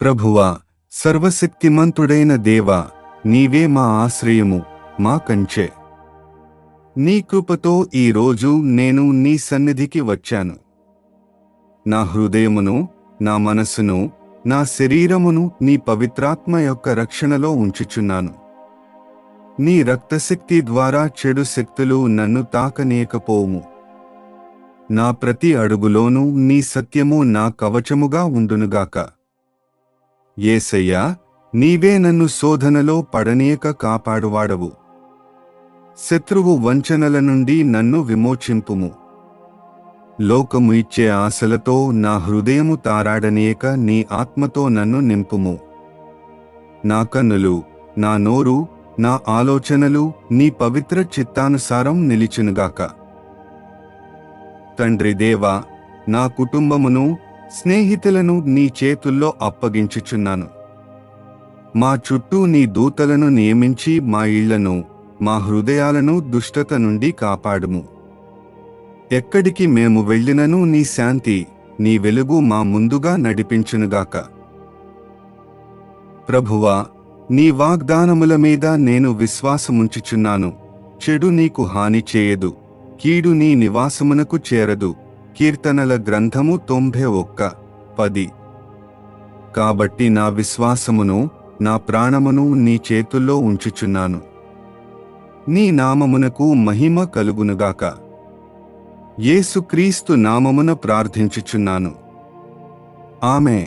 ప్రభువా సర్వశక్తిమంతుడైన దేవా నీవే మా ఆశ్రయము మా కంచె. నీ కృపతో ఈ రోజు నేను నీ సన్నిధికి వచ్చాను. నా హృదయమును నా మనస్సును నా శరీరమును నీ పవిత్రాత్మ యొక్క రక్షణలో ఉంచుచున్నాను. నీ రక్తశక్తి ద్వారా చెడు శక్తులు నన్ను తాకనీయకపోవుము నా ప్రతి అడుగులోనూ నీ సత్యము నా కవచముగా ఉండునుగాక. ఏసయ్యా నీవే నన్ను శోధనలో పడనీయక కాపాడువాడవు. శత్రువు వంచనల నుండి నన్ను విమోచింపుము. లోకము ఇచ్చే ఆశలతో నా హృదయము తారాడనీయక నీ ఆత్మతో నన్ను నింపుము. నా కన్నులు నా నోరు నా ఆలోచనలు నీ పవిత్ర చిత్తానుసారం నిలిచినుగాక. తండ్రి దేవా నా కుటుంబమును స్నేహితులను నీ చేతుల్లో అప్పగించుచున్నాను. మా చుట్టూ నీ దూతలను నియమించి మా ఇళ్ళను మా హృదయాలను దుష్టత నుండి కాపాడుము. ఎక్కడికి మేము వెళ్ళినను నీ శాంతి నీ వెలుగు మా ముందుగా నడిపించునుగాక. ప్రభువా నీ వాగ్దానముల మీద నేను విశ్వాసముంచుచున్నాను. చెడు నీకు హాని చేయదు. కీడు నీ నివాసమునకు చేరదు. కీర్తనల గ్రంథము తొంభై ఒక్క పది. కాబట్టి నా విశ్వాసమును నా ప్రాణమును నీ చేతుల్లో ఉంచుచున్నాను. నీ నామమునకు మహిమ కలుగునుగాక. యేసుక్రీస్తు నామమున ప్రార్థించుచున్నాను. ఆమె